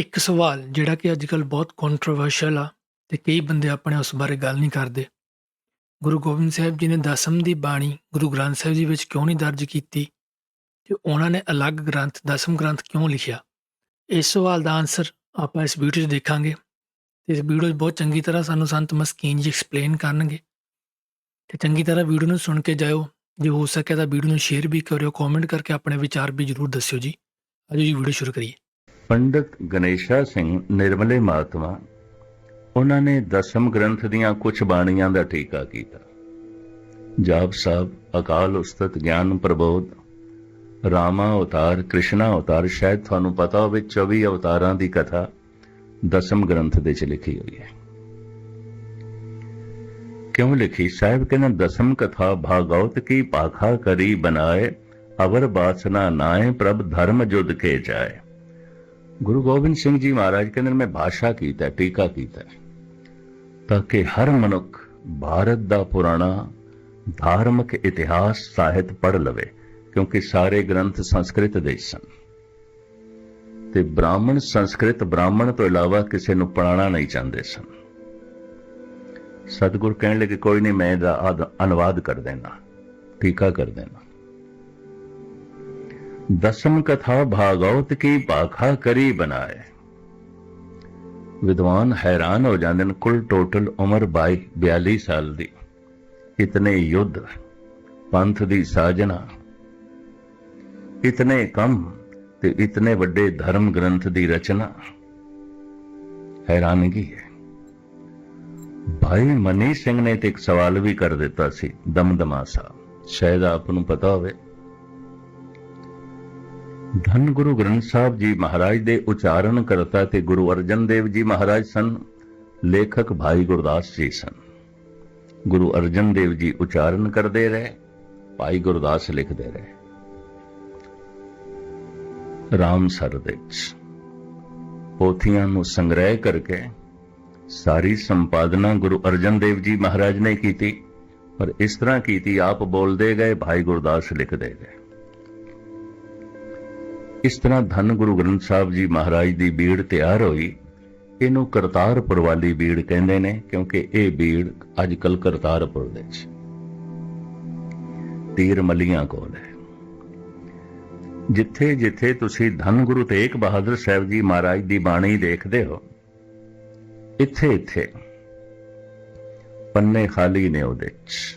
ਇੱਕ ਸਵਾਲ ਜਿਹੜਾ ਕਿ ਅੱਜ-ਕੱਲ੍ਹ ਬਹੁਤ ਕੰਟਰੋਵਰਸ਼ੀਅਲ ਆ ਤੇ ਕਈ ਬੰਦੇ ਆਪਣੇ ਉਸ ਬਾਰੇ ਗੱਲ ਨਹੀਂ ਕਰਦੇ। ਗੁਰੂ ਗੋਬਿੰਦ ਸਾਹਿਬ ਜੀ ਨੇ ਦਸਮ ਦੀ ਬਾਣੀ ਗੁਰੂ ਗ੍ਰੰਥ ਸਾਹਿਬ ਜੀ ਵਿੱਚ ਕਿਉਂ ਨਹੀਂ ਦਰਜ ਕੀਤੀ ਤੇ ਉਹਨਾਂ ਨੇ ਅਲੱਗ ਗ੍ਰੰਥ, ਦਸਮ ਗ੍ਰੰਥ ਕਿਉਂ ਲਿਖਿਆ? ਇਸ ਸਵਾਲ ਦਾ ਆਨਸਰ ਆਪਾਂ ਇਸ ਵੀਡੀਓ 'ਚ ਦੇਖਾਂਗੇ ਤੇ ਇਸ ਵੀਡੀਓ 'ਚ ਬਹੁਤ ਚੰਗੀ ਤਰ੍ਹਾਂ ਸਾਨੂੰ ਸੰਤ ਮਸਕੀਨ ਜੀ ਐਕਸਪਲੇਨ ਕਰਨਗੇ ਤੇ ਚੰਗੀ ਤਰ੍ਹਾਂ ਵੀਡੀਓ ਨੂੰ ਸੁਣ ਕੇ ਜਾਇਓ, ਜੇ ਹੋ ਸਕੇ ਤਾਂ ਵੀਡੀਓ ਨੂੰ ਸ਼ੇਅਰ ਵੀ ਕਰਿਓ ਕਮੈਂਟ ਕਰਕੇ ਆਪਣੇ ਵਿਚਾਰ ਵੀ ਜ਼ਰੂਰ ਦੱਸਿਓ ਜੀ ਅੱਜ ਜੀ ਵੀਡੀਓ ਸ਼ੁਰੂ ਕਰੀਏ ਪੰਡਿਤ ਗਣੇਸ਼ਾ ਸਿੰਘ ਨਿਰਮਲੇ ਮਹਾਤਮਾ, ਉਹਨਾਂ ਨੇ ਦਸਮ ਗ੍ਰੰਥ ਦੀਆਂ ਕੁਝ ਬਾਣੀਆਂ ਦਾ ਟੀਕਾ ਕੀਤਾ। ਜਾਪ ਸਾਹਿਬ, ਅਕਾਲ ਉਸਤਤ, ਗਿਆਨ ਪ੍ਰਬੋਧ, ਰਾਮਾ ਅਵਤਾਰ, ਕ੍ਰਿਸ਼ਨਾ ਅਵਤਾਰ, ਸ਼ਾਇਦ ਤੁਹਾਨੂੰ ਪਤਾ ਹੋਵੇ 24 ਅਵਤਾਰਾਂ ਦੀ ਕਥਾ ਦਸਮ ਗ੍ਰੰਥ ਦੇ ਚ ਲਿਖੀ ਹੋਈ ਹੈ। ਕਿਉਂ ਲਿਖੀ? ਸਾਹਿਬ ਕਹਿੰਦਾ, ਦਸਮ ਕਥਾ ਭਾਗਵਤ ਕੀ ਪਾਖਾ ਕਰੀ ਬਣਾਏ ਅਵਰ ਬਾਸਨਾ ਨਾਏ ਪ੍ਰਭ ਧਰਮ ਜੁਦ ਕੇ ਜਾਏ ਗੁਰੂ ਗੋਬਿੰਦ ਸਿੰਘ ਜੀ ਮਹਾਰਾਜ ਕਹਿੰਦੇ ਨੇ, ਮੈਂ ਭਾਸ਼ਾ ਕੀਤਾ ਟੀਕਾ ਕੀਤਾ ਤਾਂ ਕਿ ਹਰ ਮਨੁੱਖ ਭਾਰਤ ਦਾ ਪੁਰਾਣਾ ਧਾਰਮਿਕ ਇਤਿਹਾਸ ਸਾਹਿਤ ਪੜ੍ਹ ਲਵੇ ਕਿਉਂਕਿ ਸਾਰੇ ਗ੍ਰੰਥ ਸੰਸਕ੍ਰਿਤ ਦੇ ਸਨ। ਤੇ ਬ੍ਰਾਹਮਣ ਸੰਸਕ੍ਰਿਤ ਬ੍ਰਾਹਮਣ ਤੋਂ ਇਲਾਵਾ ਕਿਸੇ ਨੂੰ ਪੜਾਉਣਾ ਨਹੀਂ ਚਾਹੁੰਦੇ ਸਨ। ਸਤਿਗੁਰ ਕਹਿਣ ਲੱਗੇ ਕੋਈ ਨਹੀਂ ਮੈਂ ਇਹਦਾ ਆਦ- ਅਨੁਵਾਦ ਕਰ ਦੇਣਾ ਟੀਕਾ ਕਰ ਦੇਣਾ। ਦਸਮ ਕਥਾ ਭਾਗਵਤ ਕੀ ਪਾਖਾ ਕਰੀ ਬਣਾਏ। ਵਿਦਵਾਨ ਹੈਰਾਨ ਹੋ ਜਾਂਦੇ ਨੇ ਕੁੱਲ ਟੋਟਲ ਉਮਰ 22 42 ਸਾਲ ਦੀ। ਇਤਨੇ ਯੁੱਧ, ਪੰਥ ਦੀ ਸਾਜਣਾ ਇਤਨੇ ਕੰਮ ਤੇ ਇਤਨੇ ਵੱਡੇ ਧਰਮ ਗ੍ਰੰਥ ਦੀ ਰਚਨਾ। ਹੈਰਾਨਗੀ ਹੈ। ਭਾਈ ਮਨੀ ਸਿੰਘ ਨੇ ਤੇ ਇੱਕ ਸਵਾਲ ਵੀ ਕਰ ਦਿੱਤਾ ਸੀ ਦਮਦਮਾ ਸਾਹਿਬ। ਸ਼ਾਇਦ ਆਪ ਨੂੰ ਪਤਾ ਹੋਵੇ। ਧੰਨ ਗੁਰੂ ਗ੍ਰੰਥ ਸਾਹਿਬ ਜੀ ਮਹਾਰਾਜ ਦੇ ਉਚਾਰਨ ਕਰਤਾ ਤੇ ਗੁਰੂ ਅਰਜਨ ਦੇਵ ਜੀ ਮਹਾਰਾਜ ਸਨ, ਲੇਖਕ ਭਾਈ ਗੁਰਦਾਸ ਜੀ ਸਨ। ਗੁਰੂ ਅਰਜਨ ਦੇਵ ਜੀ ਉਚਾਰਨ ਕਰਦੇ ਰਹੇ, ਭਾਈ ਗੁਰਦਾਸ ਲਿਖਦੇ ਰਹੇ। ਰਾਮ ਸਰ ਵਿੱਚ ਪੋਥੀਆਂ ਨੂੰ ਸੰਗ੍ਰਹਿ ਕਰਕੇ ਸਾਰੀ ਸੰਪਾਦਨਾ ਗੁਰੂ ਅਰਜਨ ਦੇਵ ਜੀ ਮਹਾਰਾਜ ਨੇ ਕੀਤੀ, ਪਰ ਇਸ ਤਰ੍ਹਾਂ ਕੀਤੀ ਆਪ ਬੋਲਦੇ ਗਏ, ਭਾਈ ਗੁਰਦਾਸ ਲਿਖਦੇ ਗਏ। ਇਸ ਤਰ੍ਹਾਂ ਧੰਨ ਗੁਰੂ ਗ੍ਰੰਥ ਸਾਹਿਬ ਜੀ ਮਹਾਰਾਜ ਦੀ ਬੀੜ ਤਿਆਰ ਹੋਈ। ਇਹਨੂੰ ਕਰਤਾਰਪੁਰ ਵਾਲੀ ਬੀੜ ਕਹਿੰਦੇ ਨੇ, ਕਿਉਂਕਿ ਇਹ ਬੀੜ ਅੱਜ ਕੱਲ ਕਰਤਾਰਪੁਰ ਦੇ ਵਿੱਚ। ਤੀਰ ਮਲੀਆਂ ਕੋਲ ਹੈ। ਜਿੱਥੇ ਜਿੱਥੇ ਤੁਸੀਂ ਧੰਨ ਗੁਰੂ ਤੇਗ ਬਹਾਦਰ ਸਾਹਿਬ ਜੀ ਮਹਾਰਾਜ ਦੀ ਬਾਣੀ ਦੇਖਦੇ ਹੋ, ਇੱਥੇ ਇੱਥੇ ਪੰਨੇ ਖਾਲੀ ਨੇ ਉਹਦੇ ਚ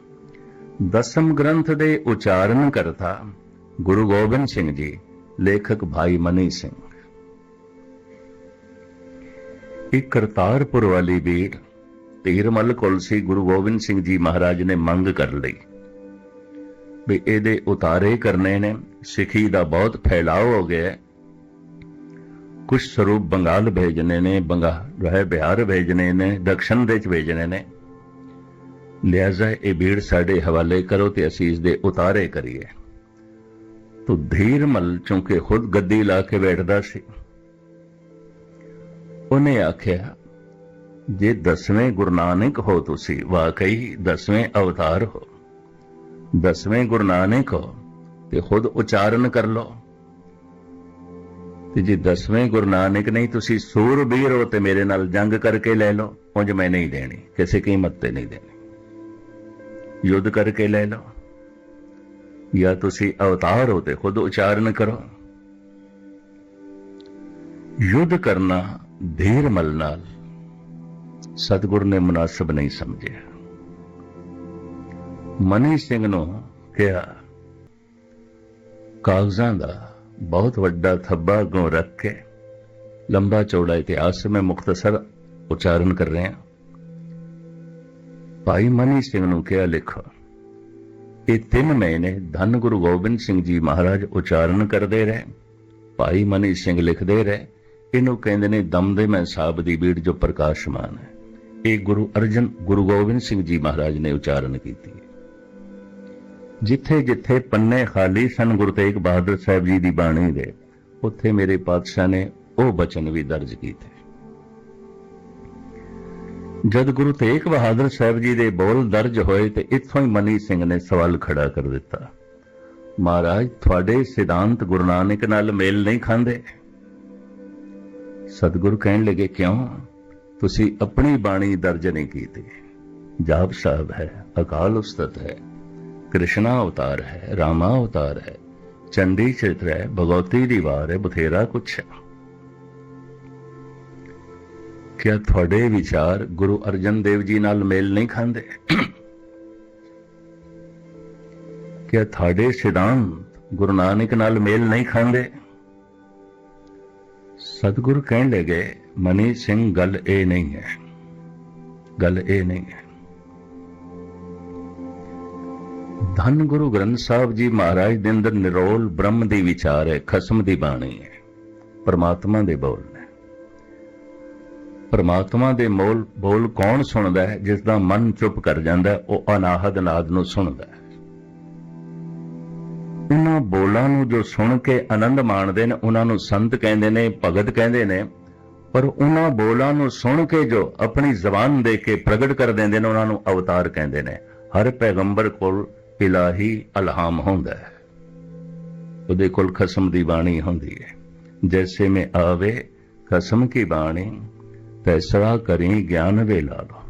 ਦਸਮ ਗ੍ਰੰਥ ਦੇ ਉਚਾਰਨ ਕਰਤਾ ਗੁਰੂ ਗੋਬਿੰਦ ਸਿੰਘ ਜੀ, ਲੇਖਕ ਭਾਈ ਮਨੀ ਸਿੰਘ। ਇਹ ਕਰਤਾਰਪੁਰ ਵਾਲੀ ਬੀੜ ਤੀਰਮਲ ਕੋਲ ਸੀ ਗੁਰੂ ਗੋਬਿੰਦ ਸਿੰਘ ਜੀ ਮਹਾਰਾਜ ਨੇ ਮੰਗ ਕਰ ਲਈ ਵੀ ਇਹਦੇ ਉਤਾਰੇ ਕਰਨੇ ਨੇ, ਸਿੱਖੀ ਦਾ ਬਹੁਤ ਫੈਲਾਅ ਹੋ ਗਿਆ ਹੈ। ਕੁਝ ਸਰੂਪ ਬੰਗਾਲ ਭੇਜਨੇ ਨੇ, ਬੰਗਾ ਰਹਿ ਬਿਹਾਰ ਭੇਜਨੇ ਨੇ, ਦਕਸ਼ਨ ਦੇ ਚ ਭੇਜਨੇ ਨੇ। ਲਿਆਜ਼ਾ ਇਹ ਭੀੜ ਸਾਡੇ ਹਵਾਲੇ ਕਰੋ ਤੇ ਅਸੀਂ ਇਸ ਦੇ ਉਤਾਰੇ ਕਰੀਏ। ਤੋ ਧੀਰਮਲ ਚੁੰਕੇ ਖੁਦ ਗੱਦੀ ਲਾ ਕੇ ਬੈਠਦਾ ਸੀ। ਉਹਨੇ ਆਖਿਆ, ਜੇ ਦਸਵੇਂ ਗੁਰੂ ਨਾਨਕ ਹੋ ਤੁਸੀਂ, ਵਾਕਈ ਦਸਵੇਂ ਅਵਤਾਰ ਹੋ। ਦਸਵੇਂ ਗੁਰੂ ਨਾਨਕ ਹੋ ਤੇ ਖੁਦ ਉਚਾਰਨ ਕਰ ਲਓ। ਤੇ ਜੇ ਦਸਵੇਂ ਗੁਰੂ ਨਾਨਕ ਨਹੀਂ, ਤੁਸੀਂ ਸੂਰਬੀਰ ਹੋ ਤੇ ਮੇਰੇ ਨਾਲ ਜੰਗ ਕਰਕੇ ਲੈ ਲਓ। ਉਂਝ ਮੈਂ ਨਹੀਂ ਦੇਣੀ, ਕਿਸੇ ਕੀਮਤ ਤੇ ਨਹੀਂ ਦੇਣੀ। ਯੁੱਧ ਕਰਕੇ ਲੈ ਲਓ। ਜਾਂ ਤੁਸੀਂ ਅਵਤਾਰ ਹੋ ਤੇ ਖੁਦ ਉਚਾਰਨ ਕਰੋ। ਯੁੱਧ ਕਰਨਾ ਧੀਰ ਮਲ ਨਾਲ ਸਤਿਗੁਰ ਨੇ ਮੁਨਾਸਬ ਨਹੀਂ ਸਮਝਿਆ। ਮਨੀ ਸਿੰਘ ਨੂੰ ਕਿਹਾ, ਕਾਗਜ਼ਾਂ ਦਾ ਬਹੁਤ ਵੱਡਾ ਥੱਬਾ ਗੋ ਰੱਖ ਕੇ ਲੰਬਾ ਚੌੜਾ ਇਤਿਹਾਸ ਮੈਂ ਮੁਖਤਸਰ ਉਚਾਰਨ ਕਰ ਰਿਹਾ। ਭਾਈ ਮਨੀ ਸਿੰਘ ਨੂੰ ਕਿਹਾ, ਲਿਖ। ਇਹ ਤਿੰਨ ਮਹੀਨੇ ਧੰਨ ਗੁਰੂ ਗੋਬਿੰਦ ਸਿੰਘ ਜੀ ਮਹਾਰਾਜ, ਉਚਾਰਨ ਕਰਦੇ ਰਹੇ। ਭਾਈ ਮਨੀ ਸਿੰਘ ਲਿਖਦੇ ਰਹੇ। ਇਹਨੂੰ ਕਹਿੰਦੇ ਨੇ ਦਮਦਮਾ ਸਾਹਿਬ ਦੀ ਬੀੜ ਜੋ ਪ੍ਰਕਾਸ਼ਮਾਨ ਹੈ। ਇਹ ਗੁਰੂ ਅਰਜਨ, ਗੁਰੂ ਗੋਬਿੰਦ ਸਿੰਘ ਜੀ ਮਹਾਰਾਜ ਨੇ ਉਚਾਰਨ ਕੀਤੀ ਜਿੱਥੇ ਜਿੱਥੇ ਪੰਨੇ ਖਾਲੀ ਸਨ ਗੁਰੂ ਤੇਗ ਬਹਾਦਰ ਸਾਹਿਬ ਜੀ ਦੀ ਬਾਣੀ ਦੇ, ਉੱਥੇ ਮੇਰੇ ਪਾਤਸ਼ਾਹ ਨੇ ਉਹ ਬਚਨ ਵੀ ਦਰਜ ਕੀਤੇ। ਜਦ ਗੁਰੂ ਤੇਗ ਬਹਾਦਰ ਸਾਹਿਬ ਜੀ ਦੇ ਬੋਲ ਦਰਜ ਹੋਏ ਤੇ ਇੱਥੋਂ ਹੀ ਮਨੀ ਸਿੰਘ ਨੇ ਸਵਾਲ ਖੜਾ ਕਰ ਦਿੱਤਾ। ਮਹਾਰਾਜ, ਤੁਹਾਡੇ ਸਿਧਾਂਤ ਗੁਰੂ ਨਾਨਕ ਨਾਲ ਮੇਲ ਨਹੀਂ ਖਾਂਦੇ। ਸਤਿਗੁਰੂ ਕਹਿਣ ਲੱਗੇ, ਕਿਉਂ? ਤੁਸੀਂ ਆਪਣੀ ਬਾਣੀ ਦਰਜ ਨਹੀਂ ਕੀਤੀ। ਜਾਪ ਸਾਹਿਬ ਹੈ, ਅਕਾਲ ਉਸਤਤ ਹੈ, ਕ੍ਰਿਸ਼ਨਾ ਅਵਤਾਰ ਹੈ, ਰਾਮਾ ਅਵਤਾਰ ਹੈ, ਚੰਡੀ ਚਰਿਤਰ ਹੈ, ਭਗਵਤੀ ਦੀ ਵਾਰ ਹੈ, ਬਥੇਰਾ ਕੁਛ ਹੈ। ਕਿਆ ਤੁਹਾਡੇ ਵਿਚਾਰ ਗੁਰੂ ਅਰਜਨ ਦੇਵ ਜੀ ਨਾਲ ਮੇਲ ਨਹੀਂ ਖਾਂਦੇ। ਕਿਆ ਤੁਹਾਡੇ ਸਿਧਾਂਤ ਗੁਰੂ ਨਾਨਕ ਨਾਲ ਮੇਲ ਨਹੀਂ ਖਾਂਦੇ? ਸਤਿਗੁਰ ਕਹਿਣ ਲੱਗੇ ਮਨੀ ਸਿੰਘ, ਗੱਲ ਇਹ ਨਹੀਂ ਹੈ। ਗੱਲ ਇਹ ਨਹੀਂ ਹੈ। ਧੰਨ ਗੁਰੂ ਗ੍ਰੰਥ ਸਾਹਿਬ ਜੀ ਮਹਾਰਾਜ ਦੇ ਅੰਦਰ ਨਿਰੋਲ ਬ੍ਰਹਮ ਦੀ ਵਿਚਾਰ ਹੈ, ਖਸਮ ਦੀ ਬਾਣੀ ਹੈ, ਪਰਮਾਤਮਾ ਦੇ ਬੋਲ। ਪਰਮਾਤਮਾ ਦੇ ਮੋਲ ਬੋਲ ਕੌਣ ਸੁਣਦਾ ਹੈ ਜਿਸ ਦਾ ਮਨ ਚੁੱਪ ਕਰ ਜਾਂਦਾ ਉਹ ਅਨਾਹਦ ਨਾਦ ਨੂੰ ਸੁਣਦਾ ਹੈ। ਉਹਨਾਂ ਬੋਲਾਂ ਨੂੰ ਜੋ ਸੁਣ ਕੇ ਆਨੰਦ ਮਾਣਦੇ ਨੇ, ਉਹਨਾਂ ਨੂੰ ਸੰਤ ਕਹਿੰਦੇ ਨੇ, ਭਗਤ ਕਹਿੰਦੇ ਨੇ, ਪਰ ਉਹਨਾਂ ਬੋਲਾਂ ਨੂੰ ਸੁਣ ਕੇ ਜੋ ਆਪਣੀ ਜ਼ਬਾਨ ਦੇ ਕੇ ਪ੍ਰਗਟ ਕਰ ਦਿੰਦੇ ਨੇ, ਉਹਨਾਂ ਨੂੰ ਅਵਤਾਰ ਕਹਿੰਦੇ ਨੇ। ਹਰ ਪੈਗੰਬਰ ਕੋਲ ਇਲਾਹੀ ਅਲਹਾਮ ਹੁੰਦਾ ਹੈ। ਉਹਦੇ ਕੋਲ ਖਸਮ ਦੀ ਬਾਣੀ ਹੁੰਦੀ ਹੈ। ਜੈਸੇ ਮੈਂ ਆਵੇ, ਖਸਮ ਕੀ ਬਾਣੀ? ਤੈਸਰਾ ਕਰੀ ਗਿਆਨ ਵੇ ਲਾ ਲੋ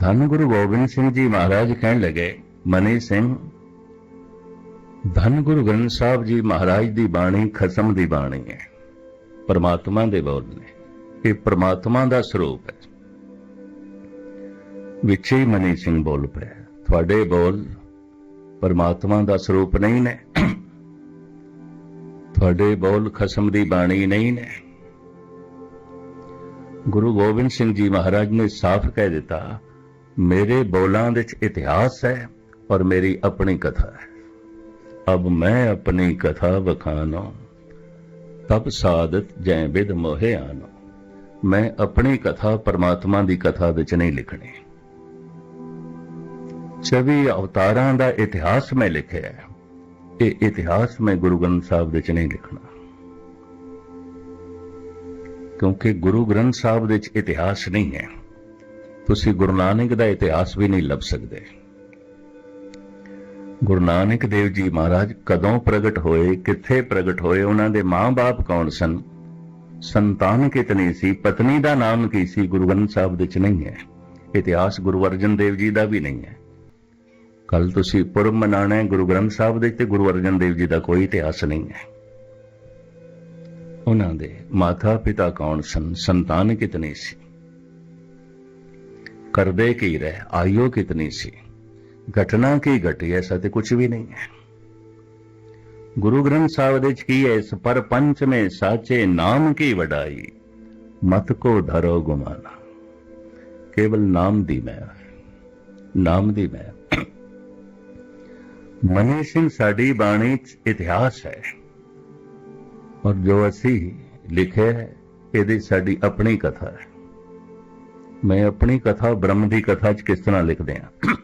ਧੰਨ ਗੁਰੂ ਗੋਬਿੰਦ ਸਿੰਘ ਜੀ ਮਹਾਰਾਜ ਕਹਿਣ ਲੱਗੇ, ਮਨੀ ਸਿੰਘ, ਧੰਨ ਗੁਰੂ ਗ੍ਰੰਥ ਸਾਹਿਬ ਜੀ ਮਹਾਰਾਜ ਦੀ ਬਾਣੀ ਖਸਮ ਦੀ ਬਾਣੀ ਹੈ। ਪਰਮਾਤਮਾ ਦੇ ਬੋਲ ਨੇ। ਇਹ ਪਰਮਾਤਮਾ ਦਾ ਸਰੂਪ ਹੈ। ਵਿੱਚੇ ਹੀ ਮਨੀ ਸਿੰਘ ਬੋਲ ਪਏ ਤੁਹਾਡੇ ਬੋਲ ਪਰਮਾਤਮਾ ਦਾ ਸਰੂਪ ਨਹੀਂ ਨੇ। ਤੁਹਾਡੇ ਬੋਲ ਖਸਮ ਦੀ ਬਾਣੀ ਨਹੀਂ ਨੇ। ਗੁਰੂ ਗੋਬਿੰਦ ਸਿੰਘ ਜੀ ਮਹਾਰਾਜ ਨੇ ਸਾਫ਼ ਕਹਿ ਦਿੱਤਾ, ਮੇਰੇ ਬੋਲਾਂ ਵਿੱਚ ਇਤਿਹਾਸ ਹੈ ਔਰ ਮੇਰੀ ਆਪਣੀ ਕਥਾ ਹੈ। ਅਬ ਮੈਂ ਆਪਣੀ ਕਥਾ ਬਖਾਨੋ ਤਬ ਸਾਦਤ ਜੈ ਬਿਦ ਮੋਹਿ ਆਨੋ। ਮੈਂ ਆਪਣੀ ਕਥਾ ਪਰਮਾਤਮਾ ਦੀ ਕਥਾ ਵਿੱਚ ਨਹੀਂ ਲਿਖਣੀ। ਚਵੀ ਅਵਤਾਰਾਂ ਦਾ ਇਤਿਹਾਸ ਮੈਂ ਲਿਖਿਆ ਹੈ। ਇਹ ਇਤਿਹਾਸ ਮੈਂ ਗੁਰੂ ਗ੍ਰੰਥ ਸਾਹਿਬ ਵਿੱਚ ਨਹੀਂ ਲਿਖਣਾ। ਕਿਉਂਕਿ ਗੁਰੂ ਗ੍ਰੰਥ ਸਾਹਿਬ ਦੇ ਵਿੱਚ ਇਤਿਹਾਸ ਨਹੀਂ ਹੈ। ਤੁਸੀਂ ਗੁਰੂ ਨਾਨਕ ਦਾ ਇਤਿਹਾਸ ਵੀ ਨਹੀਂ ਲੱਭ ਸਕਦੇ। ਗੁਰੂ ਨਾਨਕ ਦੇਵ ਜੀ ਮਹਾਰਾਜ ਕਦੋਂ ਪ੍ਰਗਟ ਹੋਏ, ਕਿੱਥੇ ਪ੍ਰਗਟ ਹੋਏ, ਉਹਨਾਂ ਦੇ ਮਾਂ-ਬਾਪ ਕੌਣ ਸਨ? ਸੰਤਾਨ ਕਿਤਨੀ ਸੀ? ਪਤਨੀ ਦਾ ਨਾਮ ਕੀ ਸੀ? ਗੁਰੂ ਗ੍ਰੰਥ ਸਾਹਿਬ ਦੇ ਵਿੱਚ ਨਹੀਂ ਹੈ। ਇਤਿਹਾਸ ਗੁਰੂ ਅਰਜਨ ਦੇਵ ਜੀ ਦਾ ਵੀ ਨਹੀਂ ਹੈ। ਕੱਲ ਤੁਸੀਂ ਪੁਰਬ ਮਨਾਣਾ ਹੈ ਗੁਰੂ ਗ੍ਰੰਥ ਸਾਹਿਬ ਦੇ ਤੇ ਗੁਰੂ ਅਰਜਨ ਦੇਵ ਜੀ ਦਾ ਕੋਈ ਇਤਿਹਾਸ ਨਹੀਂ ਹੈ। ਉਹਨਾਂ ਦੇ ਮਾਤਾ ਪਿਤਾ ਕੌਣ ਸਨ, ਸੰਤਾਨ ਕਿਤਨੀ ਸੀ? ਕਰਦੇ ਕੀ ਰਹਿ ਆਯੂ ਕਿਤਨੀ ਸੀ? ਘਟਨਾ ਕੀ ਘਟੀ ਐਸਾ ਤੇ ਕੁਝ ਵੀ ਨਹੀਂ ਹੈ। ਗੁਰੂ ਗ੍ਰੰਥ ਸਾਹਿਬ ਦੇ ਵਿੱਚ ਕੀ ਹੈ, ਇਸ ਪਰ ਪੰਚ ਮੇ ਸਾਚੇ ਨਾਮ ਕੀ ਵਡਾਈ? ਮਤ ਕੋ ਧਰੋ ਗੁਮਾਨਾ। ਕੇਵਲ ਨਾਮ ਦੀ ਮੈਂ ਨਾਮ ਦੀ ਮੈਂ ਮਨੀ ਸਿੰਘ ਸਾਡੀ ਬਾਣੀ ਚ ਇਤਿਹਾਸ ਹੈ। ਔਰ ਜੋ ਅਸੀਂ ਲਿਖਿਆ ਇਹਦੀ ਸਾਡੀ ਆਪਣੀ ਕਥਾ ਹੈ। ਮੈਂ ਆਪਣੀ ਕਥਾ, ਬ੍ਰਹਮ ਦੀ ਕਥਾ ਚ ਕਿਸ ਤਰ੍ਹਾਂ ਲਿਖਦੇ ਹਾਂ?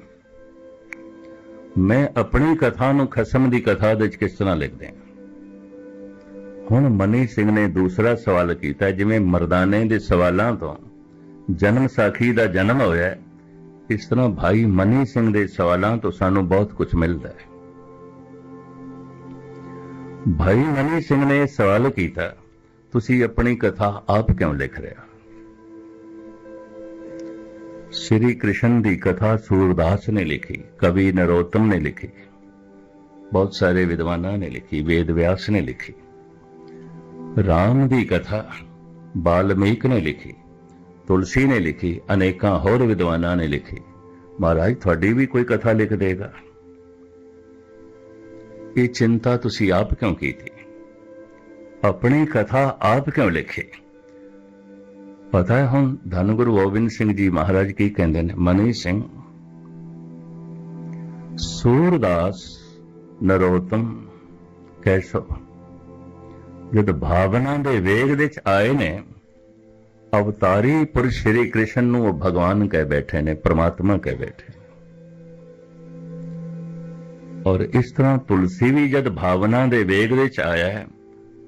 ਮੈਂ ਆਪਣੀ ਕਥਾ ਨੂੰ ਖਸਮ ਦੀ ਕਥਾ ਦੇ ਵਿੱਚ ਕਿਸ ਤਰ੍ਹਾਂ ਲਿਖਦੇ ਹਾਂ? ਹੁਣ ਮਨੀ ਸਿੰਘ ਨੇ ਦੂਸਰਾ ਸਵਾਲ ਕੀਤਾ, ਜਿਵੇਂ ਮਰਦਾਨੇ ਦੇ ਸਵਾਲਾਂ ਤੋਂ ਜਨਮ ਸਾਖੀ ਦਾ ਜਨਮ ਹੋਇਆ ਇਸ ਤਰ੍ਹਾਂ ਭਾਈ ਮਨੀ ਸਿੰਘ ਦੇ ਸਵਾਲਾਂ ਤੋਂ ਸਾਨੂੰ ਬਹੁਤ ਕੁਝ ਮਿਲਦਾ ਹੈ। ਭਾਈ ਮਨੀ ਸਿੰਘ ਨੇ ਸਵਾਲ ਕੀਤਾ, ਤੁਸੀਂ ਆਪਣੀ ਕਥਾ ਆਪ ਕਿਉਂ ਲਿਖ ਰਹੇ ਹੋ? ਸ਼੍ਰੀ ਕ੍ਰਿਸ਼ਨ ਦੀ ਕਥਾ ਸੂਰਦਾਸ ਨੇ ਲਿਖੀ, ਕਵੀ ਨਰੋਤਮ ਨੇ ਲਿਖੀ, ਬਹੁਤ ਸਾਰੇ ਵਿਦਵਾਨਾਂ ਨੇ ਲਿਖੀ, ਵੇਦ ਵਿਆਸ ਨੇ ਲਿਖੀ। ਰਾਮ ਦੀ ਕਥਾ ਬਾਲਮੀਕ ਨੇ ਲਿਖੀ, ਤੁਲਸੀ ਨੇ ਲਿਖੀ, ਅਨੇਕਾਂ ਹੋਰ ਵਿਦਵਾਨਾਂ ਨੇ ਲਿਖੀ। ਮਹਾਰਾਜ, ਤੁਹਾਡੀ ਵੀ ਕੋਈ ਕਥਾ ਲਿਖ ਦੇਗਾ? ਇਹ ਚਿੰਤਾ ਤੁਸੀਂ ਆਪ ਕਿਉਂ ਕੀਤੀ? ਆਪਣੀ ਕਥਾ ਆਪ ਕਿਉਂ ਲਿਖੀ? ਪਤਾ ਹੈ ਹੁਣ ਧੰਨ ਗੁਰੂ ਗੋਬਿੰਦ ਸਿੰਘ ਜੀ ਮਹਾਰਾਜ ਕੀ ਕਹਿੰਦੇ ਨੇ? ਮਨੀ ਸਿੰਘ, ਸੂਰਦਾਸ ਨਰੋਤਮ ਕੈਸਵ ਜਦ ਭਾਵਨਾ ਦੇ ਵੇਗ ਵਿੱਚ ਆਏ ਨੇ, ਅਵਤਾਰੀ ਪੁਰਸ਼ ਸ਼੍ਰੀ ਕ੍ਰਿਸ਼ਨ ਨੂੰ ਉਹ ਭਗਵਾਨ ਕਹਿ ਬੈਠੇ ਨੇ, ਪ੍ਰਮਾਤਮਾ ਕਹਿ ਬੈਠੇ ਔਰ ਇਸ ਤਰ੍ਹਾਂ ਤੁਲਸੀ ਵੀ ਜਦ ਭਾਵਨਾ ਦੇ ਵੇਗ ਵਿੱਚ ਆਇਆ ਹੈ,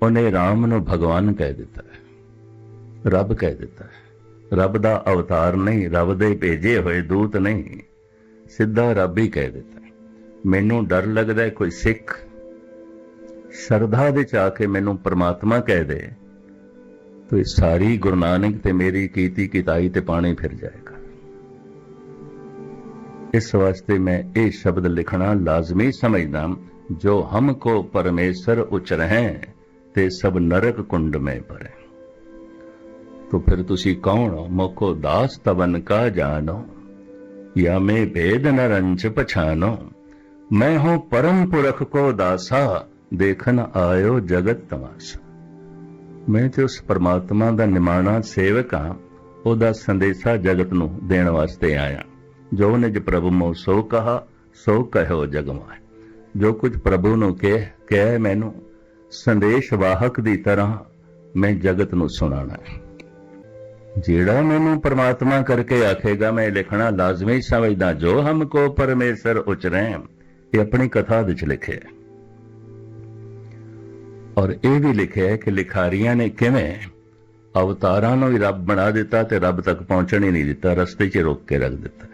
ਉਹਨੇ ਰਾਮ ਨੂੰ ਭਗਵਾਨ ਕਹਿ ਦਿੱਤਾ ਹੈ। ਰੱਬ ਕਹਿ ਦਿੱਤਾ ਹੈ। ਰੱਬ ਦਾ ਅਵਤਾਰ ਨਹੀਂ, ਰੱਬ ਦੇ ਭੇਜੇ ਹੋਏ ਦੂਤ ਨਹੀਂ, ਸਿੱਧਾ ਰੱਬ ਹੀ ਕਹਿ ਦਿੱਤਾ ਮੈਨੂੰ ਡਰ ਲੱਗਦਾ ਕੋਈ ਸਿੱਖ ਸ਼ਰਧਾ ਦੇ ਚ ਆ ਕੇ ਮੈਨੂੰ ਪ੍ਰਮਾਤਮਾ ਕਹਿ ਦੇ, ਤੋ ਸਾਰੀ ਗੁਰੂ ਨਾਨਕ ਤੇ ਮੇਰੀ ਕੀਤੀ ਕਿਤਾਈ ਤੇ ਪਾਣੀ ਫਿਰ ਜਾਏਗਾ। ਇਸ ਵਾਸਤੇ ਮੈਂ ਇਹ ਸ਼ਬਦ ਲਿਖਣਾ ਲਾਜ਼ਮੀ ਸਮਝਦਾ ਜੋ ਹਮਕੋ ਪਰਮੇਸ਼ਰ ਉਚਰਹਿ ਤੇ ਸਭ ਨਰਕ ਕੁੰਡ ਮੈਂ ਭਰੇ ਤੋ ਫਿਰ ਤੁਸੀਂ ਕੌਣ ਹੋ ਮੋਕੋ ਦਾਸ ਤਵਨ ਕਾ ਜਾਣੋ या मैं भेद न रंच पछानो मैं हूं परम पुरख को दासा देखन आयो जगत तमाशा ਮੈਂ ਤੇ ਉਸ ਪਰਮਾਤਮਾ ਦਾ ਨਿਮਾਣਾ ਸੇਵਕ ਹਾਂ ਉਹਦਾ ਸੰਦੇਸ਼ਾ ਜਗਤ ਨੂੰ ਦੇਣ ਵਾਸਤੇ ਆਇਆ ਜੋ ਨਿਜ ਪ੍ਰਭੂ ਮੋ ਸੋ ਕਹਾ, ਸੋ ਕਹਿਓ ਜਗ ਮਾਇ ਜੋ ਕੁਝ ਪ੍ਰਭੂ ਨੂੰ ਕਹਿ ਕਹਿ ਮੈਨੂੰ, ਸੰਦੇਸ਼ ਵਾਹਕ ਦੀ ਤਰ੍ਹਾਂ ਮੈਂ ਜਗਤ ਨੂੰ ਸੁਣਾਣਾ ਜਿਹੜਾ ਮੈਨੂੰ ਪਰਮਾਤਮਾ ਕਰਕੇ ਆਖੇਗਾ, ਮੈਂ ਲਿਖਣਾ ਲਾਜ਼ਮੀ ਸਮਝਦਾ, ਜੋ ਹਮਕੋ ਪਰਮੇਸ਼ਰ ਉਚਰੈ, ਇਹ ਆਪਣੀ ਕਥਾ ਵਿੱਚ ਲਿਖਿਆ ਔਰ ਇਹ ਵੀ ਲਿਖਿਆ ਹੈ ਕਿ ਲਿਖਾਰੀਆਂ ਨੇ ਕਿਵੇਂ ਅਵਤਾਰਾਂ ਨੂੰ ਹੀ ਰੱਬ ਬਣਾ ਦਿੱਤਾ ਤੇ ਰੱਬ ਤੱਕ ਪਹੁੰਚਣ ਹੀ ਨਹੀਂ ਦਿੱਤਾ, ਰਸਤੇ 'ਚ ਰੋਕ ਕੇ ਰੱਖ ਦਿੱਤਾ।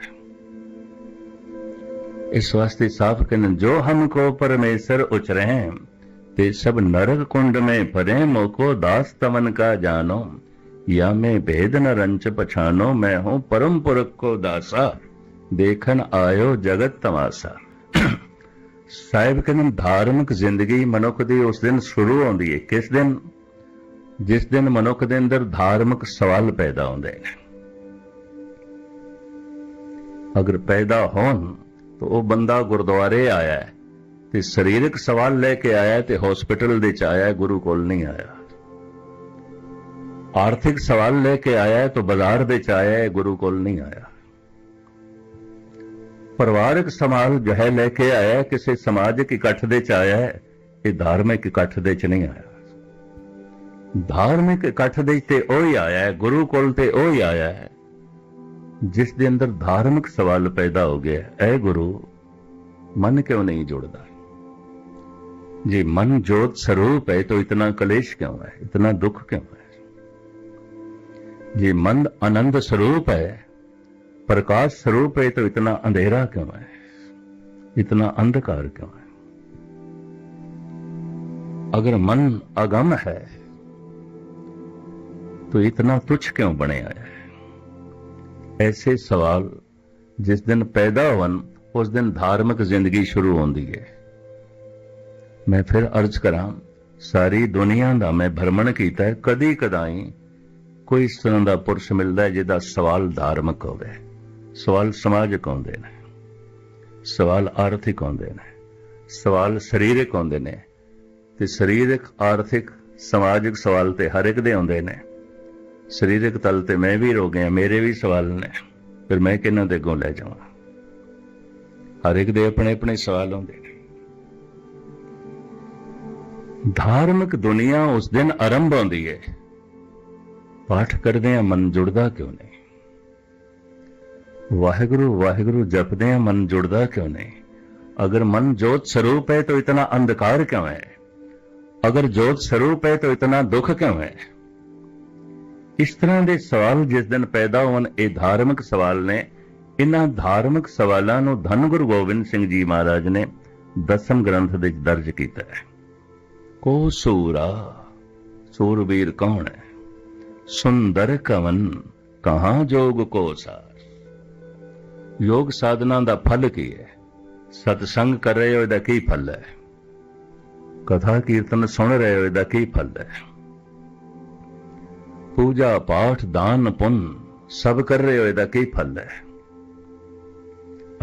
ਇਸ ਵਾਸਤੇ ਸਾਫ਼ ਕਹਿਣ ਜੋ ਹਮਕੋ ਪਰਮੇਸ਼ਰ ਉਚਰੈ ਤੇ ਸਭ ਨਰਕ ਕੁੰਡ में परे मोको दास तमन का जानो या मैं भेद न रंच पछानो मैं हूं परम पुरख को दासा देखन आयो जगत तमाशा ਸਾਹਿਬ ਕਹਿੰਦੇ ਧਾਰਮਿਕ ਜ਼ਿੰਦਗੀ ਮਨੁੱਖ ਦੀ ਉਸ ਦਿਨ ਸ਼ੁਰੂ ਹੁੰਦੀ ਹੈ ਕਿਸ ਦਿਨ ਜਿਸ ਦਿਨ ਮਨੁੱਖ ਦੇ ਅੰਦਰ ਧਾਰਮਿਕ ਸਵਾਲ ਪੈਦਾ ਹੁੰਦੇ ਨੇ ਅਗਰ ਪੈਦਾ ਹੋਣ ਤਾਂ ਉਹ ਬੰਦਾ ਗੁਰਦੁਆਰੇ ਆਇਆ ਤੇ ਸਰੀਰਕ ਸਵਾਲ ਲੈ ਕੇ ਆਇਆ ਤੇ ਹਸਪੀਟਲ ਦੇ ਚ ਆਇਆ ਗੁਰੂ ਕੋਲ ਨਹੀਂ ਆਇਆ। ਆਰਥਿਕ ਸਵਾਲ ਲੈ ਕੇ ਆਇਆ ਹੈ ਤਾਂ ਬਾਜ਼ਾਰ ਦੇ ਚ ਆਇਆ ਗੁਰੂ ਕੋਲ ਨਹੀਂ ਆਇਆ। ਪਰਿਵਾਰਕ ਸਮਾਲ ਜੋ ਲੈ ਕੇ ਆਇਆ ਕਿਸੇ ਸਮਾਜਿਕ ਇਕੱਠ ਦੇ ਚ ਆਇਆ ਇਹ ਧਾਰਮਿਕ ਇਕੱਠ ਦੇ ਚ ਨਹੀਂ ਆਇਆ। ਧਾਰਮਿਕ ਇਕੱਠ ਦੇ ਤੇ ਉਹ ਹੀ ਆਇਆ ਗੁਰੂ ਕੋਲ ਤੇ ਉਹ ਹੀ ਆਇਆ ਹੈ। ਜਿਸ ਦੇ ਅੰਦਰ ਧਾਰਮਿਕ ਸਵਾਲ ਪੈਦਾ ਹੋ ਗਿਆ ਐ ਗੁਰੂ ਮਨ ਕਿਉਂ ਨਹੀਂ ਜੁੜਦਾ ਜੇ ਮਨ ਜੋਤ ਸਰੂਪ ਹੈ ਤਾਂ ਇਤਨਾ ਕਲੇਸ਼ ਕਿਉਂ ਹੈ ਇਤਨਾ ਦੁੱਖ ਕਿਉਂ ਹੈ ਜੇ ਮਨ आनंद स्वरूप है प्रकाश स्वरूप है तो इतना अंधेरा क्यों है इतना अंधकार क्यों है अगर मन अगम है तो इतना तुच्छ क्यों बने आया ਐਸੇ ਸਵਾਲ ਜਿਸ ਦਿਨ ਪੈਦਾ ਹੋਣ ਉਸ ਦਿਨ ਧਾਰਮਿਕ ਜ਼ਿੰਦਗੀ ਸ਼ੁਰੂ ਹੁੰਦੀ ਹੈ ਮੈਂ ਫਿਰ ਅਰਜ਼ ਕਰਾਂ ਸਾਰੀ ਦੁਨੀਆ ਦਾ ਮੈਂ ਭਰਮਣ ਕੀਤਾ ਹੈ ਕਦੀ ਕਦਾਈ ਕੋਈ ਇਸ ਤਰ੍ਹਾਂ ਦਾ ਪੁਰਸ਼ ਮਿਲਦਾ ਹੈ ਜਿਹਦਾ ਸਵਾਲ ਧਾਰਮਿਕ ਹੋਵੇ ਸਵਾਲ ਸਮਾਜਿਕ ਹੁੰਦੇ ਨੇ ਸਵਾਲ ਆਰਥਿਕ ਹੁੰਦੇ ਨੇ ਸਵਾਲ ਸਰੀਰਕ ਹੁੰਦੇ ਨੇ ਤੇ ਸਰੀਰਕ ਆਰਥਿਕ ਸਮਾਜਿਕ ਸਵਾਲ ਤੇ ਹਰ ਇੱਕ ਦੇ ਹੁੰਦੇ ਨੇ ਸਰੀਰਕ ਤਲ ਤੇ ਮੈਂ ਵੀ ਰੋ ਗਿਆ, ਮੇਰੇ ਵੀ ਸਵਾਲ ਨੇ। ਫਿਰ ਮੈਂ ਕਿਹਨਾਂ ਦੇ ਅੱਗੋਂ ਲੈ ਜਾਵਾਂ? ਹਰ ਇੱਕ ਦੇ ਆਪਣੇ ਆਪਣੇ ਸਵਾਲ ਹੁੰਦੇ ਨੇ। ਧਾਰਮਿਕ ਦੁਨੀਆ ਉਸ ਦਿਨ ਆਰੰਭ ਹੁੰਦੀ ਹੈ ਪਾਠ ਕਰਦੇ ਆ ਮਨ ਜੁੜਦਾ ਕਿਉਂ ਨਹੀਂ? ਵਾਹਿਗੁਰੂ ਵਾਹਿਗੁਰੂ, ਜਪਦੇ ਆ ਮਨ ਜੁੜਦਾ ਕਿਉਂ ਨਹੀਂ? ਅਗਰ ਮਨ ਜੋਤ ਸਰੂਪ ਹੈ ਤਾਂ ਇਤਨਾ ਅੰਧਕਾਰ ਕਿਉਂ ਹੈ? ਅਗਰ ਜੋਤ ਸਰੂਪ ਹੈ ਤਾਂ ਇਤਨਾ ਦੁੱਖ ਕਿਉਂ ਹੈ? ਇਸ ਤਰ੍ਹਾਂ ਦੇ ਸਵਾਲ ਜਿਸ ਦਿਨ ਪੈਦਾ ਹੋਣ, ਇਹ ਧਾਰਮਿਕ ਸਵਾਲ ਨੇ। ਇਹਨਾਂ ਧਾਰਮਿਕ ਸਵਾਲਾਂ ਨੂੰ ਧੰਨ ਗੁਰੂ ਗੋਬਿੰਦ ਸਿੰਘ ਜੀ ਮਹਾਰਾਜ ਨੇ ਦਸਮ ਗ੍ਰੰਥ ਵਿੱਚ ਦਰਜ ਕੀਤਾ ਹੈ। ਕੋ ਸੂਰਾ, ਸੂਰਬੀਰ ਕੌਣ ਹੈ? ਸੁੰਦਰ ਕਵਨ, ਕਹਾਂ ਜੋਗ ਕੋ ਸਾਰ? ਯੋਗ ਸਾਧਨਾ ਦਾ ਫਲ ਕੀ ਹੈ? ਸਤਸੰਗ ਕਰ ਰਹੇ ਹੋ, ਇਹਦਾ ਕੀ ਫਲ ਹੈ? ਕਥਾ ਕੀਰਤਨ ਸੁਣ ਰਹੇ ਹੋ, ਇਹਦਾ ਕੀ ਫਲ ਹੈ? ਪੂਜਾ, ਪਾਠ, ਦਾਨ, ਪੁੰਨ, ਸਭ ਕਰ ਰਹੇ ਹੋ, ਇਹਦਾ ਕੀ ਫਲ ਹੈ?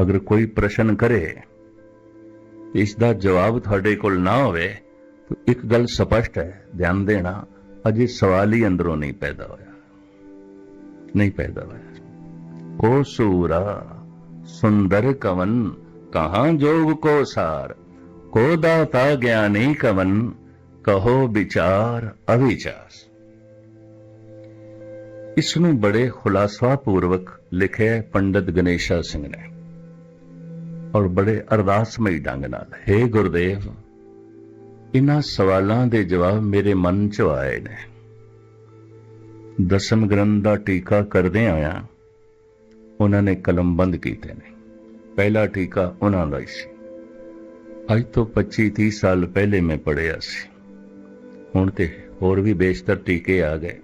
ਅਗਰ ਕੋਈ ਪ੍ਰਸ਼ਨ ਕਰੇ ਇਸ ਦਾ ਜਵਾਬ ਤੁਹਾਡੇ ਕੋਲ ਨਾ ਹੋਵੇ, ਤਾਂ ਇੱਕ ਗੱਲ ਸਪਸ਼ਟ ਹੈ, ਧਿਆਨ ਦੇਣਾ, ਅਜੇ ਸਵਾਲ ਹੀ ਅੰਦਰੋਂ ਨਹੀਂ ਪੈਦਾ ਹੋਇਆ। ਨਹੀਂ ਪੈਦਾ ਹੋਇਆ। ਕੋ ਸੂਰਾ, ਸੁੰਦਰ ਕਵਨ, ਕਹਾਂ ਜੋਗ ਕੋ ਸਾਰ? ਕੋ ਦਾਤਾ ਗਿਆਨੀ ਕਵਨ, ਕਹੋ ਵਿਚਾਰ ਅਵਿਚਾਰ। ਇਸ ਨੂੰ ਬੜੇ ਖੁਲਾਸਾ ਪੂਰਵਕ ਲਿਖਿਆ ਪੰਡਿਤ ਗਣੇਸ਼ਾ ਸਿੰਘ ਨੇ ਔਰ ਬੜੇ ਅਰਦਾਸਮਈ ਢੰਗ ਨਾਲ हे ਗੁਰਦੇਵ ਇਹਨਾਂ ਸਵਾਲਾਂ ਦੇ ਜਵਾਬ ਮੇਰੇ ਮਨ 'ਚ ਆਏ ਨੇ। ਦਸਮ ਗ੍ਰੰਥ ਦਾ ਟੀਕਾ ਕਰਦੇ ਆਇਆ ਉਹਨਾਂ ਨੇ ਕਲਮ ਬੰਦ ਕੀਤੇ ਨੇ। ਪਹਿਲਾ ਟੀਕਾ ਉਹਨਾਂ ਦਾ ਹੀ ਸੀ। ਅੱਜ ਤੋਂ 25 30 ਸਾਲ ਪਹਿਲੇ ਮੈਂ ਪੜਿਆ ਸੀ। ਹੁਣ ਤੇ ਹੋਰ ਵੀ ਬੇਸ਼ਤਰ ਟੀਕੇ ਆ ਗਏ।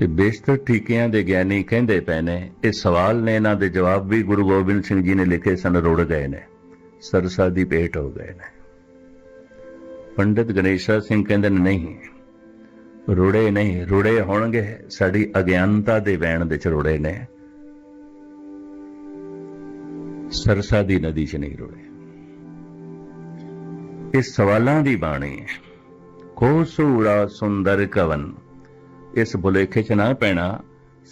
ਤੇ ਬੇਸ਼ਤਰ ਠੀਕਿਆਂ ਦੇ ਗਿਆਨੀ ਕਹਿੰਦੇ ਪਏ ਨੇ, ਇਹ ਸਵਾਲ ਨੇ, ਇਹਨਾਂ ਦੇ ਜਵਾਬ ਵੀ ਗੁਰੂ ਗੋਬਿੰਦ ਸਿੰਘ ਜੀ ਨੇ ਲਿਖੇ ਸਨ, ਰੁੜ ਗਏ ਨੇ, ਸਰਸਾ ਦੀ ਭੇਟ ਹੋ ਗਏ ਨੇ। ਪੰਡਿਤ ਗਣੇਸ਼ਾ ਸਿੰਘ ਕਹਿੰਦੇ ਨੇ, ਨਹੀਂ, ਰੁੜੇ ਨਹੀਂ, ਰੁੜੇ ਹੋਣਗੇ, ਸਾਡੀ ਅਗਿਆਨਤਾ ਦੇ ਵੈਣ ਦੇ ਚ ਰੁੜੇ ਨੇ। ਸਰਸਾ ਦੀ ਨਦੀ ਚ ਨਹੀਂ ਰੁੜੇ। ਇਹ ਸਵਾਲਾਂ ਦੀ ਬਾਣੀ ਹੈ, ਕੋ ਸੁੰਦਰ ਕਵਨ ਇਸ ਭੁਲੇਖੇ ਚ ਨਾ ਪੈਣਾ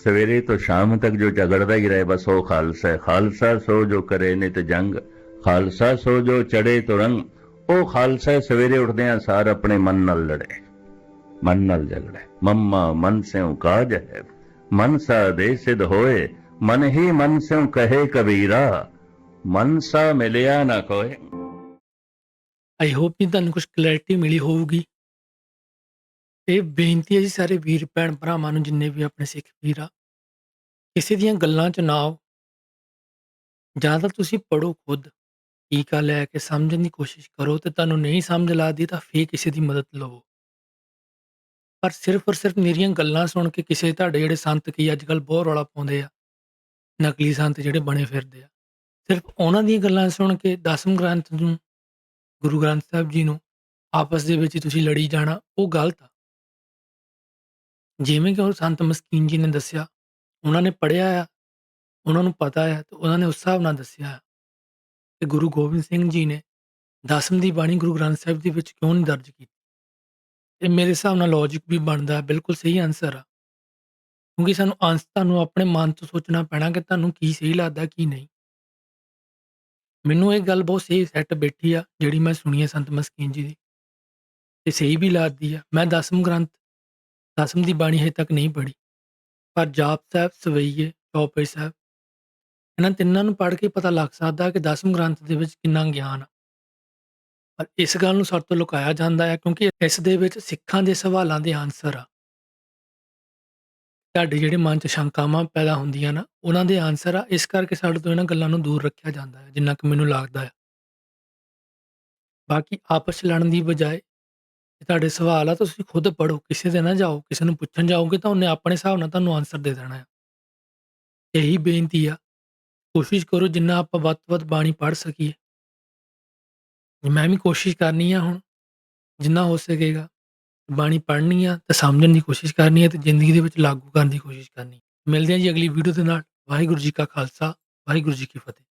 ਸਵੇਰੇ ਤੋਂ ਸ਼ਾਮ ਤੱਕ ਜੋ ਝਗੜਦਾ ਹੀ ਰਹੇ ਬਸ ਉਹ ਖਾਲਸਾ ਹੈ। ਖਾਲਸਾ ਸੋ ਜੋ ਕਰੇ ਨਿਤ ਜੰਗ। ਖਾਲਸਾ ਸੋ ਜੋ ਚੜੇ ਤੁਰੰਗ ਉਹ ਖਾਲਸਾ ਹੈ, ਸਵੇਰੇ ਉੱਠਦਿਆਂ ਸਾਰ ਆਪਣੇ ਮਨ ਨਾਲ ਲੜੇ। ਮਨ ਨਾਲ ਝਗੜੇ ਮੰਮਾ ਮਨ ਸਿਉ ਕਾਜ ਹੈ। ਮਨ ਸਾ ਦੇ ਸਿਧ ਹੋਏ। ਮਨ ਹੀ ਮਨ ਸਿਉ ਕਹੇ ਕਬੀਰਾ। ਮਨ ਸਾ ਮਿਲਿਆ ਨਾ ਕੋਏ। ਆਈ ਹੋਪ ਕਿ ਤੁਹਾਨੂੰ ਕੁਝ ਕਲੈਰਿਟੀ ਮਿਲੀ ਹੋਊਗੀ। ਇਹ ਬੇਨਤੀ ਹੈ ਜੀ ਸਾਰੇ ਵੀਰ, ਭੈਣ ਭਰਾਵਾਂ ਨੂੰ, ਜਿੰਨੇ ਵੀ ਆਪਣੇ ਸਿੱਖ ਵੀਰ ਆ, ਕਿਸੇ ਦੀਆਂ ਗੱਲਾਂ 'ਚ ਨਾ ਆਓ। ਜਾਂ ਤਾਂ ਤੁਸੀਂ ਪੜ੍ਹੋ ਖੁਦ, ਟੀਕਾ ਲੈ ਕੇ ਸਮਝਣ ਦੀ ਕੋਸ਼ਿਸ਼ ਕਰੋ ਤੇ ਤੁਹਾਨੂੰ ਨਹੀਂ ਸਮਝ ਲੱਗਦੀ ਤਾਂ ਫੇਰ ਕਿਸੇ ਦੀ ਮਦਦ ਲਵੋ। ਪਰ ਸਿਰਫ ਔਰ ਸਿਰਫ ਮੇਰੀਆਂ ਗੱਲਾਂ ਸੁਣ ਕੇ ਕਿਸੇ ਤੁਹਾਡੇ ਜਿਹੜੇ ਸੰਤ ਕੀ ਅੱਜ ਕੱਲ ਬਹੁਤ ਰੌਲਾ ਪਾਉਂਦੇ ਆ, ਨਕਲੀ ਸੰਤ ਜਿਹੜੇ ਬਣੇ ਫਿਰਦੇ ਆ, ਸਿਰਫ ਉਹਨਾਂ ਦੀਆਂ ਗੱਲਾਂ ਸੁਣ ਕੇ ਦਸਮ ਗ੍ਰੰਥ ਨੂੰ, ਗੁਰੂ ਗ੍ਰੰਥ ਸਾਹਿਬ ਜੀ ਨੂੰ ਆਪਸ ਦੇ ਵਿੱਚ ਹੀ ਤੁਸੀਂ ਲੜੀ ਜਾਣਾ, ਉਹ ਗਲਤ ਆ। ਜਿਵੇਂ ਕਿ ਉਹ ਸੰਤ ਮਸਕੀਨ ਜੀ ਨੇ ਦੱਸਿਆ, ਉਹਨਾਂ ਨੇ ਪੜ੍ਹਿਆ ਆ, ਉਹਨਾਂ ਨੂੰ ਪਤਾ ਆ ਤੇ ਉਹਨਾਂ ਨੇ ਉਸ ਹਿਸਾਬ ਨਾਲ ਦੱਸਿਆ ਆ। ਕਿ ਗੁਰੂ ਗੋਬਿੰਦ ਸਿੰਘ ਜੀ ਨੇ ਦਸਮ ਦੀ ਬਾਣੀ ਗੁਰੂ ਗ੍ਰੰਥ ਸਾਹਿਬ ਦੇ ਵਿੱਚ ਕਿਉਂ ਨਹੀਂ ਦਰਜ ਕੀਤੀ? ਇਹ ਮੇਰੇ ਹਿਸਾਬ ਨਾਲ ਲੌਜੀਕ ਵੀ ਬਣਦਾ, ਬਿਲਕੁਲ ਸਹੀ ਆਨਸਰ ਆ। ਕਿਉਂਕਿ ਸਾਨੂੰ ਅੰਸ ਤੁਹਾਨੂੰ ਆਪਣੇ ਮਨ ਤੋਂ ਸੋਚਣਾ ਪੈਣਾ ਕਿ ਤੁਹਾਨੂੰ ਕੀ ਸਹੀ ਲੱਗਦਾ, ਕੀ ਨਹੀਂ। ਮੈਨੂੰ ਇਹ ਗੱਲ ਬਹੁਤ ਸਹੀ ਸੈੱਟ ਬੈਠੀ ਆ, ਜਿਹੜੀ ਮੈਂ ਸੁਣੀ ਹੈ ਸੰਤ ਮਸਕੀਨ ਜੀ ਦੀ। ਤੇ ਸਹੀ ਵੀ ਲੱਗਦੀ ਆ। ਮੈਂ ਦਸਮ ਗ੍ਰੰਥ ਦਸਮ ਦੀ ਬਾਣੀ ਹਜੇ ਤੱਕ ਨਹੀਂ ਪੜ੍ਹੀ। ਪਰ ਜਾਪ ਸਾਹਿਬ, ਸਵਈਏ ਚੌਪਈ ਸਾਹਿਬ, ਇਹਨਾਂ ਤਿੰਨਾਂ ਨੂੰ ਪੜ੍ਹ ਕੇ ਪਤਾ ਲੱਗ ਸਕਦਾ ਕਿ ਦਸਮ ਗ੍ਰੰਥ ਦੇ ਵਿੱਚ ਕਿੰਨਾ ਗਿਆਨ ਆ। ਪਰ ਇਸ ਗੱਲ ਨੂੰ ਸਾਡੇ ਤੋਂ ਲੁਕਾਇਆ ਜਾਂਦਾ ਹੈ ਕਿਉਂਕਿ ਇਸ ਦੇ ਵਿੱਚ ਸਿੱਖਾਂ ਦੇ ਸਵਾਲਾਂ ਦੇ ਆਨਸਰ ਆ। ਤੁਹਾਡੇ ਜਿਹੜੇ ਮਨ 'ਚ ਸ਼ੰਕਾਵਾਂ ਪੈਦਾ ਹੁੰਦੀਆਂ ਨਾ, ਉਹਨਾਂ ਦੇ ਆਨਸਰ ਆ। ਇਸ ਕਰਕੇ ਸਾਡੇ ਤੋਂ ਇਹਨਾਂ ਗੱਲਾਂ ਨੂੰ ਦੂਰ ਰੱਖਿਆ ਜਾਂਦਾ ਹੈ, ਜਿੰਨਾ ਕਿ ਮੈਨੂੰ ਲੱਗਦਾ ਹੈ ਬਾਕੀ ਆਪਸ 'ਚ ਲੜਨ ਦੀ ਬਜਾਏ ਜੇ ਤੁਹਾਡੇ ਸਵਾਲ ਆ, ਤੁਸੀਂ ਖੁਦ ਪੜ੍ਹੋ, ਕਿਸੇ ਦੇ ਨਾ ਜਾਓ, ਕਿਸੇ ਨੂੰ ਪੁੱਛਣ ਜਾਓਗੇ ਤਾਂ ਉਹਨੇ ਆਪਣੇ ਹਿਸਾਬ ਨਾਲ ਤੁਹਾਨੂੰ ਆਂਸਰ ਦੇ ਦੇਣਾ ਆ। ਇਹੀ ਬੇਨਤੀ ਆ। ਕੋਸ਼ਿਸ਼ ਕਰੋ ਜਿੰਨਾ ਆਪਾਂ ਵੱਧ ਤੋਂ ਵੱਧ ਬਾਣੀ ਪੜ੍ਹ ਸਕੀਏ। ਮੈਂ ਵੀ ਕੋਸ਼ਿਸ਼ ਕਰਨੀ ਆ ਹੁਣ, ਜਿੰਨਾ ਹੋ ਸਕੇਗਾ, ਬਾਣੀ ਪੜ੍ਹਨੀ ਆ ਤੇ ਸਮਝਣ ਦੀ ਕੋਸ਼ਿਸ਼ ਕਰਨੀ ਆ ਤੇ ਜ਼ਿੰਦਗੀ ਦੇ ਵਿੱਚ ਲਾਗੂ ਕਰਨ ਦੀ ਕੋਸ਼ਿਸ਼ ਕਰਨੀ ਮਿਲਦੇ ਹਾਂ ਜੀ ਅਗਲੀ ਵੀਡੀਓ ਦੇ ਨਾਲ। ਵਾਹਿਗੁਰੂ ਜੀ ਕਾ ਖਾਲਸਾ, ਵਾਹਿਗੁਰੂ ਜੀ ਕੀ ਫਤਿਹ।